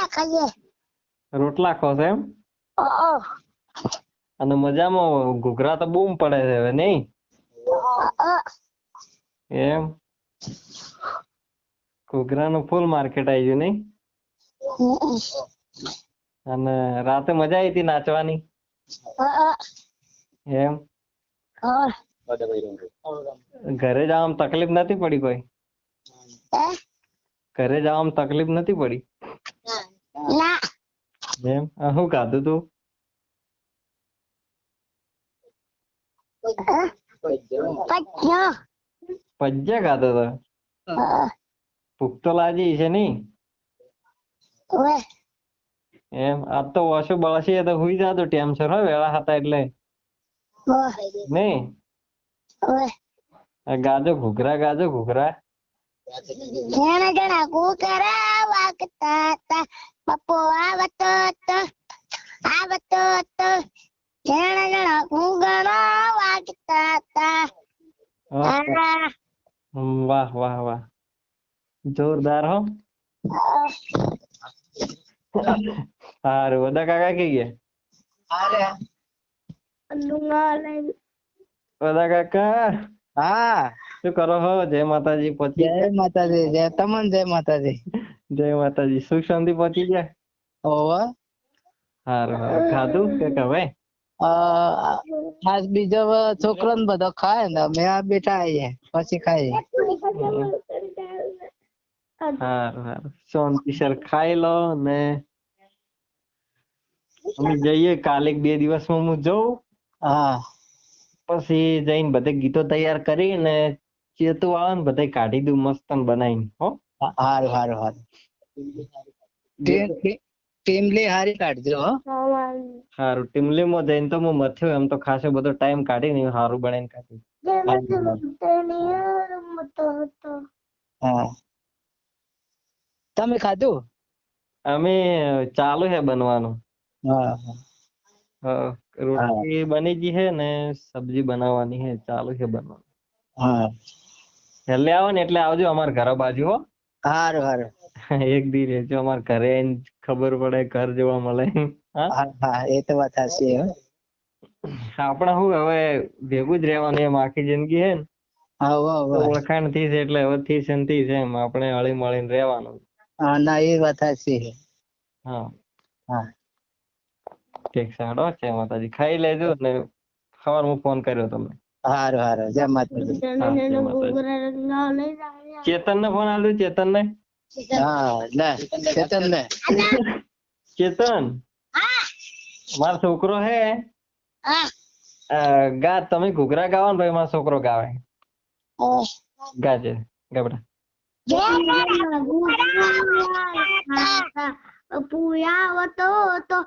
રોટલા ખાઈએ. રોટલા ખો છો એમ? અને મજામાં ઘૂઘરા તો બૂમ પડે છે હવે નહીં? એમ? ઘૂઘરાનું ફૂલ માર્કેટ આવી ગયું નહીં? અને રાતે મજા આવી હતી નાચવાની? એમ? ઘરે જવામાં તકલીફ નથી પડી કોઈ? ઘરે જવામાં તકલીફ નથી પડી? ના એમ શું ખાધું તું ભૂખ તો લાગી છે એમ આજ તો ઓછું બળશે તો હુઈ જાતો ટેમસર હોય વેળા હતા એટલે આ ગાજો ઘૂઘરા ગાજો ઘૂઘરા જણ જણ કુકરા વાગતા હતા પપ્પો આવતો હતો આવતો હતો જણ જણ વાગતા હતા. વાહ વાહ વાહ જોરદાર હો. હારું બધા કાકા કઈ ગયા? બધા કાકા? હા. શું કરો હો? જય માતાજી પછી જય માતાજી જય તમને જય માતાજી. જય માતાજી. સુખ શાંતિ પહોંચી ગયા? ઓવા હારું હારું. ખાધું કે કે હવે? આજ બીજો છોકરો ને બધો ખાય ને અમે આ બેઠા આવીએ પછી ખાઈએ. હારું હારું. શાંતિસર ખાઈ લો ને અમે જઈએ કાલે બે દિવસમાં હું જઉં. હા. પછી જઈને બધે ગીતો તૈયાર કરીને ચેતુ આવે ને બધે કાઢી દઉં મસ્ત બનાવીને હો. હારું હારું હારું. ટીમલી હારી કાઢજો હો. હારું ટીમલીમાં જઈને તો હું મથ્યો એમ તો ખાસો બધો ટાઈમ કાઢીને હારું બનાવીને કાઢ્યું હા. તમે ખાધું? અમે ચાલુ છે બનવાનું. હા. હા. હા, રોટલી બની ગઈ છે ને સબ્જી બનાવવાની છે ચાલુ છે બનવાનું. હા. છેલ્લે આવો ને એટલે આવજો અમારા ઘર બાજુ હો. હારું હારું. એક દી રેજો અમાર ઘરે આઈને ખબર પડે ઘર જોવા મળે. હા? હા હા એ તો વાત સાચી હો. આપણે શું હવે ભેગું જ રહેવાનું એમ આખી જિંદગી છે ને? હા વાહ ઓળખાણથી છે એટલે હવે થી છે થી છે એમ આપણે હળી મળીને રહેવાનું. હા ના એ વાત સાચી હા. હા. ઠીક છે જય માતાજી. ખાઈ લેજો ને સવાર હું ફોન કર્યો તમને. હારું હારું જય માતાજી હા, જય માતાજી. ચેતન ને ફોન આલ્યો ચેતન ને હા લે ચેતન ને ચેતન મારો છોકરો હે હા અ, ગા તમે ઘૂઘરા ગાવો ને ભાઈ મારો છોકરો ગાવે ગાજે ગા બેટા પુયાવતો હતો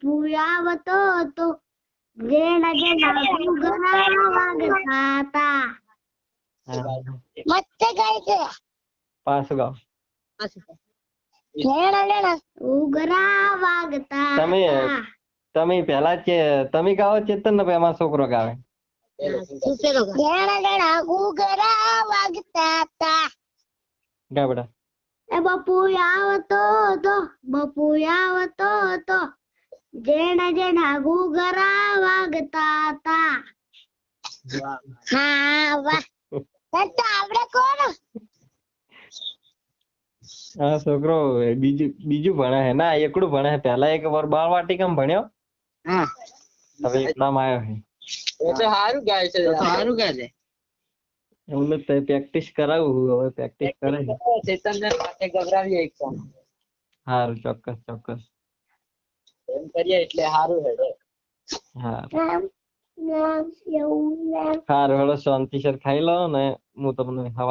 પુયાવતો હતો જેણ જેણ ઘૂઘરા વાગતા હતા મસ્ત ગાય છે. પાછું ગાઓ જેણ જેણ ઘૂઘરા વાગતા તમે તમે પેલા ચે- તમે ગાવો ચેતન ને ભાઈ છોકરો ગાવે. જેણ જેણ ઘૂઘરા વાગતા તા ગા બેટા એ બપુ આવતો હતો બપુ આવતો હતો જેણ જેણ ઘૂઘરા વાગતા હતા હા વાહ તો આવડે કોણ હા છોકરો બીજું બીજું ભણે છે ના એકડું ભણે છે પેલા એક વાર બાળવાટિકામાં ભણ્યો હા હવે એકડામાં આવ્યો છે એ તો સારું ગાય છે તો સારું ગાય છે એમને તો પ્રેક્ટિસ કરાવું હવે પ્રેક્ટિસ કરે છે ચેતન ને સાથે ગભરાવીએ એક. સારું ચોક્કસ ચોક્કસ એમ કરીએ એટલે સારું હેડે. હા. સારું હેડો શાંતિસર ખાઈ લો ને હું તમને સવારે